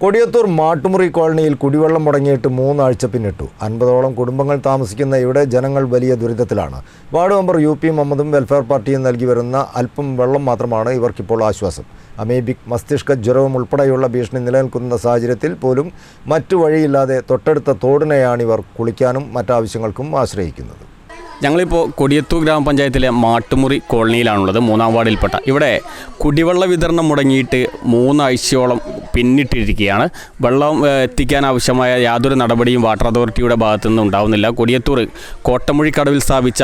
കൊടിയത്തൂർ മാട്ടുമുറി കോളനിയിൽ കുടിവെള്ളം മുടങ്ങിയിട്ട് മൂന്നാഴ്ച പിന്നിട്ടു. അൻപതോളം കുടുംബങ്ങൾ താമസിക്കുന്ന ഇവിടെ ജനങ്ങൾ വലിയ ദുരിതത്തിലാണ്. വാർഡ് മെമ്പർ യു പി മുഹമ്മദും വെൽഫെയർ പാർട്ടിയും നൽകി വരുന്ന അല്പം വെള്ളം മാത്രമാണ് ഇവർക്കിപ്പോൾ ആശ്വാസം. അമേബിക് മസ്തിഷ്ക ജ്വരവും ഉൾപ്പെടെയുള്ള ഭീഷണി നിലനിൽക്കുന്ന സാഹചര്യത്തിൽ പോലും മറ്റു വഴിയില്ലാതെ തൊട്ടടുത്ത തോടിനെയാണ് ഇവർ കുളിക്കാനും മറ്റാവശ്യങ്ങൾക്കും ആശ്രയിക്കുന്നത്. ഞങ്ങളിപ്പോൾ കൊടിയത്തൂർ ഗ്രാമപഞ്ചായത്തിലെ മാട്ടുമുറി കോളനിയിലാണുള്ളത് മൂന്നാം വാർഡിൽപ്പെട്ട. ഇവിടെ കുടിവെള്ള വിതരണം മുടങ്ങിയിട്ട് മൂന്നാഴ്ചയോളം പിന്നിട്ടിരിക്കുകയാണ്. വെള്ളം എത്തിക്കാൻ ആവശ്യമായ യാതൊരു നടപടിയും വാട്ടർ അതോറിറ്റിയുടെ ഭാഗത്തു നിന്ന് ഉണ്ടാവുന്നില്ല. കൊടിയത്തൂർ കോട്ടമുഴിക്കടവിൽ സ്ഥാപിച്ച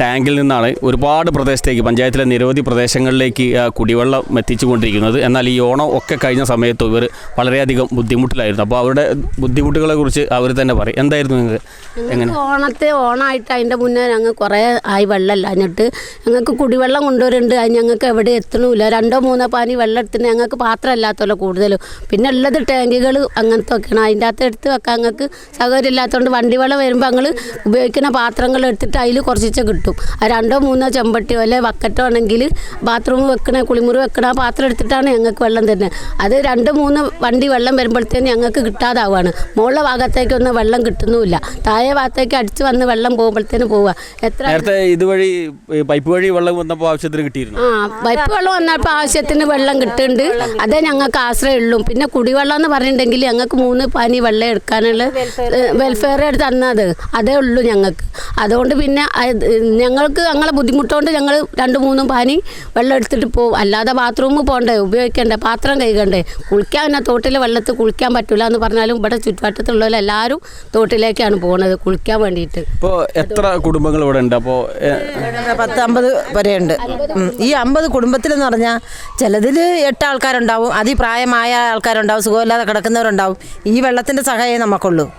ടാങ്കിൽ നിന്നാണ് ഒരുപാട് പ്രദേശത്തേക്ക് പഞ്ചായത്തിലെ നിരവധി പ്രദേശങ്ങളിലേക്ക് കുടിവെള്ളം എത്തിച്ചുകൊണ്ടിരിക്കുന്നത്. എന്നാൽ ഈ ഓണം ഒക്കെ കഴിഞ്ഞ സമയത്ത് ഇവർ വളരെയധികം ബുദ്ധിമുട്ടിലായിരുന്നു. അപ്പോൾ അവരുടെ ബുദ്ധിമുട്ടുകളെ കുറിച്ച് അവർ തന്നെ പറയും. എന്തായിരുന്നു നിങ്ങൾക്ക്? എങ്ങനെ? ഓണത്തെ ഓണമായിട്ട് അതിന്റെ മുന്നേ ഞങ്ങൾ കുറേ ആയി വെള്ളമല്ല. എന്നിട്ട് ഞങ്ങൾക്ക് കുടിവെള്ളം കൊണ്ടുവരുന്നുണ്ട് അത് ഞങ്ങൾക്ക് എവിടെ എത്തണമില്ല. രണ്ടോ മൂന്നോ പാനി വെള്ളം എടുത്തിന് ഞങ്ങൾക്ക് പാത്രമില്ലാത്തല്ലോ കൂടുതലും. പിന്നെ ഉള്ളത് ടാങ്കുകൾ അങ്ങനത്തെ ഒക്കെയാണ്. അതിന്റെ അകത്ത് എടുത്ത് വെക്കാൻ ഞങ്ങൾക്ക് സൗകര്യം ഇല്ലാത്തതുകൊണ്ട് വണ്ടി വെള്ളം വരുമ്പോൾ ഞങ്ങൾ ഉപയോഗിക്കുന്ന പാത്രങ്ങൾ എടുത്തിട്ട് അതിൽ കുറച്ചിച്ച് കിട്ടും. ആ രണ്ടോ മൂന്നോ ചെമ്പട്ടിയോ അല്ലെ ബക്കറ്റോ ആണെങ്കിൽ ബാത്റൂം വെക്കണ കുളിമുറി വെക്കണ പാത്രം എടുത്തിട്ടാണ് ഞങ്ങൾക്ക് വെള്ളം തന്നെ അത് രണ്ട് മൂന്ന് വണ്ടി വെള്ളം വരുമ്പോഴത്തേന് ഞങ്ങൾക്ക് കിട്ടാതാവുകയാണ്. മുകളിലെ ഭാഗത്തേക്കൊന്നും വെള്ളം കിട്ടുന്നുമില്ല. താഴെ ഭാഗത്തേക്ക് അടിച്ച് വന്ന് വെള്ളം പോകുമ്പോഴത്തേന് പോവുക. എത്ര നേരത്തെ ഇതുവഴി പൈപ്പ് വഴി വെള്ളം വന്നപ്പോൾ ആവശ്യത്തിന് കിട്ടിയിരുന്നു? ആ പൈപ്പ് വെള്ളം വന്നപ്പോൾ ആവശ്യത്തിന് വെള്ളം കിട്ടുന്നുണ്ട് അതേ ഞങ്ങൾക്ക് ആശ്രയമുള്ളൂ. പിന്നെ കുടിവെള്ളം എന്ന് പറഞ്ഞിട്ടുണ്ടെങ്കിൽ ഞങ്ങൾക്ക് മൂന്ന് പനി വെള്ളം എടുക്കാനുള്ള വെൽഫെയർ തന്നത് അതേ. ഉള്ളൂ ഞങ്ങൾക്ക്. അതുകൊണ്ട് പിന്നെ ഞങ്ങൾക്ക് ഞങ്ങളെ ബുദ്ധിമുട്ടുകൊണ്ട് ഞങ്ങൾ രണ്ട് മൂന്നും പാനി വെള്ളം എടുത്തിട്ട് പോകും അല്ലാതെ ബാത്റൂമിൽ പോകണ്ടേ ഉപയോഗിക്കണ്ടേ പാത്രം കഴുകണ്ടേ. കുളിക്കാൻ പിന്നെ തോട്ടിലെ വെള്ളത്തിൽ കുളിക്കാൻ പറ്റില്ല എന്ന് പറഞ്ഞാലും ഇവിടെ ചുറ്റുവട്ടത്തുള്ളവരെല്ലാവരും തോട്ടിലേക്കാണ് പോകുന്നത് കുളിക്കാൻ വേണ്ടിയിട്ട്. ഇപ്പോൾ എത്ര കുടുംബങ്ങൾ ഇവിടെ ഉണ്ട്? അപ്പോൾ പത്ത് അമ്പത് വരെയുണ്ട്. ഈ അമ്പത് കുടുംബത്തിലെന്ന് പറഞ്ഞാൽ ചിലതിൽ എട്ട് ആൾക്കാരുണ്ടാവും അതിപ്രായമായ ആൾക്കാരുണ്ടാവും സുഖമില്ലാതെ കിടക്കുന്നവരുണ്ടാവും. ഈ വെള്ളത്തിന്റെ സഹായം നമുക്കുള്ളൂ.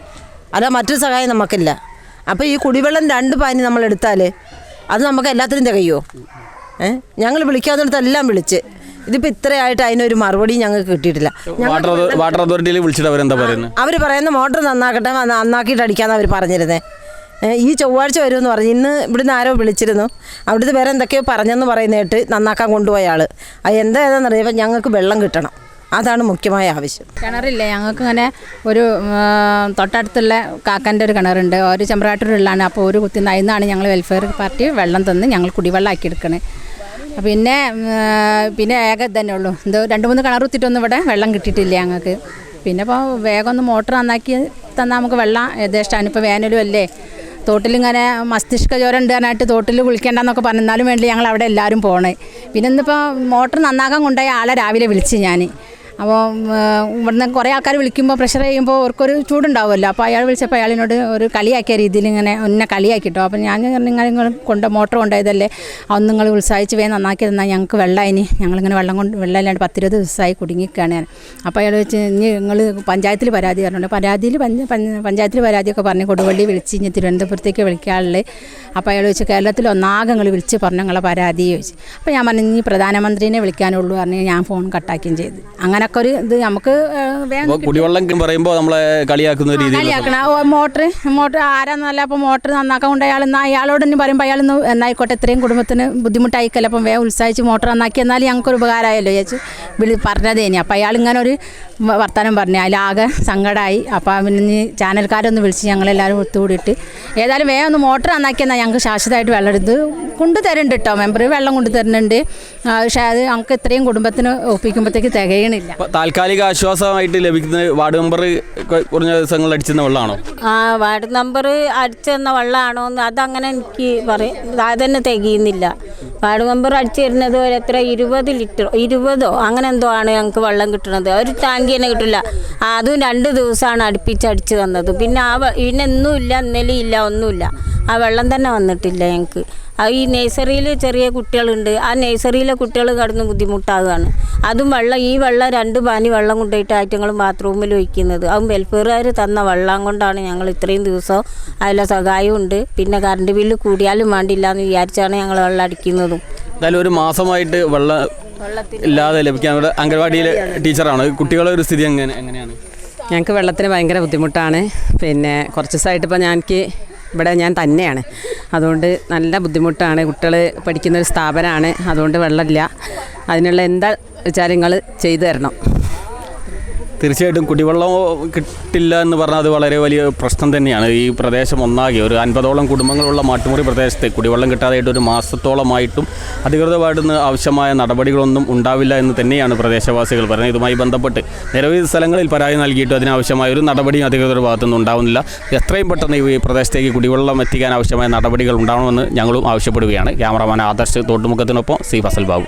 അല്ല മറ്റൊരു സഹായം നമുക്കില്ല. അപ്പോൾ ഈ കുടിവെള്ളം രണ്ട് പാനി നമ്മൾ എടുത്താൽ അത് നമുക്ക് എല്ലാത്തിനും തികയോ? ഏഹ് ഞങ്ങൾ വിളിക്കാത്തടത്തെല്ലാം വിളിച്ച്. ഇതിപ്പോൾ ഇത്രയായിട്ട് അതിനൊരു മറുപടി ഞങ്ങൾക്ക് കിട്ടിയിട്ടില്ല. വാട്ടർ അതോറിറ്റിയിൽ വിളിച്ചിട്ട് അവരെന്താ പറയുന്നത് അവർ പറയുന്ന മോട്ടർ നന്നാക്കട്ടെ നന്നാക്കിയിട്ട് അടിക്കാമെന്ന് അവർ പറഞ്ഞിരുന്നേ. ഏ, ഈ ചൊവ്വാഴ്ച വരുമെന്ന് പറഞ്ഞു. ഇന്ന് ഇവിടുന്ന് ആരോ വിളിച്ചിരുന്നു. അവിടുത്തെ വേറെ എന്തൊക്കെയോ പറഞ്ഞെന്ന് പറയുന്ന നന്നാക്കാൻ കൊണ്ടുപോയ ആൾ അത് എന്താണെന്ന് അറിയുമ്പോൾ ഞങ്ങൾക്ക് വെള്ളം കിട്ടണം. അതാണ് മുഖ്യമായ ആവശ്യം. കിണറില്ല. ഞങ്ങൾക്ക് ഇങ്ങനെ ഒരു തൊട്ടടുത്തുള്ള കാക്കന്റെ ഒരു കിണറുണ്ട്. ഒരു ചെമ്പ്രാട്ടൂരുള്ളതാണ് അപ്പോൾ ഒരു കുത്തി നയന്നാണ് ഞങ്ങൾ വെൽഫെയർ പാർട്ടി വെള്ളം തന്ന് ഞങ്ങൾ കുടിവെള്ളം ആക്കി എടുക്കണേ. പിന്നെ പിന്നെ ഏക തന്നെ ഉള്ളൂ. എന്തോ രണ്ട് മൂന്ന് കിണർ കുത്തിയിട്ടൊന്നും ഇവിടെ വെള്ളം കിട്ടിയിട്ടില്ല ഞങ്ങൾക്ക്. പിന്നെ ഇപ്പോൾ വേഗം ഒന്ന് മോട്ടർ നന്നാക്കി തന്നാൽ നമുക്ക് വെള്ളം യഥേഷ്ടമാണ് ഇപ്പോൾ വേനലും അല്ലേ? തോട്ടിലിങ്ങനെ മസ്തിഷ്ക ജ്വരം ഉണ്ടാകാനായിട്ട് തോട്ടിൽ കുളിക്കേണ്ടെന്നൊക്കെ പറഞ്ഞാലും വേണ്ടി ഞങ്ങൾ അവിടെ എല്ലാവരും പോണേ. പിന്നെ ഇന്നിപ്പോൾ മോട്ടർ നന്നാക്കാൻ കൊണ്ടുപോയ ആളെ രാവിലെ വിളിച്ച് ഞാൻ അപ്പോൾ ഇവിടുന്ന് കുറേ ആൾക്കാർ വിളിക്കുമ്പോൾ പ്രഷർ ചെയ്യുമ്പോൾ അവർക്കൊരു ചൂടുണ്ടാവുമല്ലോ. അപ്പോൾ അയാൾ വിളിച്ചപ്പോൾ അയാളിനോട് ഒരു കളിയാക്കിയ രീതിയിൽ ഇങ്ങനെ എന്നെ കളിയാക്കിട്ടോ. അപ്പോൾ ഞാൻ നിങ്ങൾ നിങ്ങൾ കൊണ്ട് മോട്ടർ കൊണ്ടുപോയതല്ലേ? അതൊന്നും നിങ്ങൾ ഉത്സാഹിച്ച് വേഗം നന്നാക്കി തന്നാൽ ഞങ്ങൾക്ക് വെള്ളമായിനി ഞങ്ങളിങ്ങനെ വെള്ളം കൊണ്ട് വെള്ളം ഇല്ലാണ്ട് പത്തിരുപത് ദിവസമായി കുടുങ്ങിക്കുകയാണ് ഞാൻ. അപ്പോൾ അയാൾ വെച്ച് ഇനി നിങ്ങൾ പഞ്ചായത്തിൽ പരാതി പറഞ്ഞു പരാതിയിൽ പഞ്ച പഞ്ച- പഞ്ചായത്തിൽ പരാതിയൊക്കെ പറഞ്ഞ് കൊടുവള്ളി വിളിച്ച് ഇനി തിരുവനന്തപുരത്തേക്ക് വിളിക്കാറുള്ളത് അപ്പോൾ അയാൾ വെച്ച് കേരളത്തിൽ ഒന്നാകെ നിങ്ങൾ വിളിച്ച് പറഞ്ഞു നിങ്ങളെ പരാതി ചോദിച്ചു. അപ്പോൾ ഞാൻ പറഞ്ഞു ഇനി പ്രധാനമന്ത്രിനെ വിളിക്കാനുള്ളൂ പറഞ്ഞ് ഞാൻ ഫോൺ കട്ടാക്കുകയും ചെയ്തു. അങ്ങനൊക്കെ ഒരു ഇത് നമുക്ക് കുടിവെള്ളം പറയുമ്പോൾ നമ്മളെ കളിയാക്കുന്ന രീതി കളിയാക്കണ. മോട്ടർ മോട്ടർ ആരാന്നല്ല അപ്പോൾ മോട്ടർ നന്നാക്കാൻ കൊണ്ട് അയാൾ എന്നാൽ അയാളോട് തന്നെ പറയുമ്പോൾ അയാൾ എന്നായിക്കോട്ടെ ഇത്രയും കുടുംബത്തിന് ബുദ്ധിമുട്ടായിക്കല്ല. അപ്പം വേ ഉത്സാഹിച്ച് മോട്ടർ നന്നാക്കി എന്നാൽ ഞങ്ങൾക്കൊരു ഉപകാരമായല്ലോ ചേച്ചി വിളി പറഞ്ഞതേനി അപ്പോൾ അയാൾ ഇങ്ങനെ ഒരു വർത്താനം വർത്തമാനം പറഞ്ഞു അതിലാകെ സങ്കടമായി അപ്പോൾ പിന്നെ ചാനൽക്കാരൊന്ന് വിളിച്ച് ഞങ്ങളെല്ലാവരും ഒത്തുകൂടിയിട്ട് ഏതായാലും വേഗം ഒന്ന് മോട്ടർ നന്നാക്കി എന്നാൽ ഞങ്ങൾക്ക് ശാശ്വതമായിട്ട് വെള്ളം എടുത്ത് കൊണ്ടു തരുന്നുണ്ട് കേട്ടോ മെമ്പർ വെള്ളം കൊണ്ടു തരുന്നുണ്ട് പക്ഷേ അത് ഞങ്ങൾക്ക് ഇത്രയും കുടുംബത്തിന് ഒപ്പിക്കുമ്പോഴത്തേക്ക് തികയണില്ല. താൽക്കാലിക ആശ്വാസമായിട്ട് ലഭിക്കുന്ന വാർഡ് മെമ്പർ കുറഞ്ഞ ദിവസങ്ങൾ അടിച്ചെന്ന വെള്ളമാണോ? ആ വാർഡ് നമ്പർ അടിച്ചെന്ന വെള്ളമാണോ എന്ന് അതങ്ങനെ എനിക്ക് പറയും അതന്നെ തികയുന്നില്ല. വാർഡ് മെമ്പർ അടിച്ചു തരുന്നത് ഒരു എത്ര? ഇരുപത് ലിറ്റർ ഇരുപതോ? അങ്ങനെ എന്തോ ആണ് ഞങ്ങൾക്ക് വെള്ളം കിട്ടുന്നത്. ഒരു ടാങ്കി തന്നെ കിട്ടില്ല. അതും രണ്ട് ദിവസമാണ് അടുപ്പിച്ച് അടിച്ചു തന്നത്. പിന്നെ ആ പിന്നെ ഇന്നുമില്ല ഇന്നലെ ഇല്ല ഒന്നുമില്ല ആ വെള്ളം തന്നെ വന്നിട്ടില്ല ഞങ്ങൾക്ക്. ഈ നഴ്സറിയിൽ ചെറിയ കുട്ടികളുണ്ട്. ആ നഴ്സറിയിലെ കുട്ടികൾ കടന്ന് ബുദ്ധിമുട്ടാകുകയാണ് അതും വെള്ളം ഈ വെള്ളം രണ്ട് പാനി വെള്ളം കൊണ്ടുപോയിട്ട് ആറ്റങ്ങൾ ബാത്റൂമിൽ ഒഴിക്കുന്നത്. അതും വെൽഫെയർകാർ തന്ന വെള്ളം കൊണ്ടാണ് ഞങ്ങൾ ഇത്രയും ദിവസം അതിലെ സഹായമുണ്ട് പിന്നെ കറണ്ട് ബില്ല് കൂടിയാലും വേണ്ടില്ല എന്ന് വിചാരിച്ചാണ് ഞങ്ങൾ വെള്ളം അടിക്കുന്നതും. എന്തായാലും ഒരു മാസമായിട്ട് വെള്ളം ഇല്ലാതെ ലഭിക്കാൻ ഇവിടെ അംഗൻവാടിയിലെ ടീച്ചറാണ്. കുട്ടികളെ ഒരു സ്ഥിതി എങ്ങനെ എങ്ങനെയാണ്? ഞങ്ങൾക്ക് വെള്ളത്തിന് ഭയങ്കര ബുദ്ധിമുട്ടാണ്. പിന്നെ കുറച്ച് ദിവസമായിട്ട് ഇപ്പോൾ ഞങ്ങൾക്ക് ഇവിടെ ഞാൻ തന്നെയാണ്. അതുകൊണ്ട് നല്ല ബുദ്ധിമുട്ടാണ്. കുട്ടികൾ പഠിക്കുന്ന ഒരു സ്ഥാപനമാണ് അതുകൊണ്ട് വെള്ളമില്ല. അതിനുള്ള എന്താ വെച്ചാൽ ചെയ്തു തരണം. തീർച്ചയായിട്ടും കുടിവെള്ളം കിട്ടില്ല എന്ന് പറഞ്ഞാൽ അത് വളരെ വലിയ പ്രശ്നം തന്നെയാണ്. ഈ പ്രദേശം ഒന്നാകെ ഒരു അൻപതോളം കുടുംബങ്ങളുള്ള മാട്ടുമുറി പ്രദേശത്തെ കുടിവെള്ളം കിട്ടാതായിട്ട് ഒരു മാസത്തോളമായിട്ടും അധികൃതമായിട്ട് ആവശ്യമായ നടപടികളൊന്നും ഉണ്ടാവില്ല എന്ന് തന്നെയാണ് പ്രദേശവാസികൾ പറയുന്നത്. ഇതുമായി ബന്ധപ്പെട്ട് നിരവധി സ്ഥലങ്ങളിൽ പരാതി നൽകിയിട്ടും അതിനാവശ്യമായ ഒരു നടപടിയും അധികൃതരുടെ ഭാഗത്തുനിന്ന് ഉണ്ടാവുന്നില്ല. എത്രയും പെട്ടെന്ന് ഈ പ്രദേശത്തേക്ക് കുടിവെള്ളം എത്തിക്കാൻ ആവശ്യമായ നടപടികൾ ഉണ്ടാവണമെന്ന് ഞങ്ങളും ആവശ്യപ്പെടുകയാണ്. ക്യാമറമാൻ ആദർശ് തോട്ടുമുഖത്തിനൊപ്പം സി ഫസൽ ബാബു.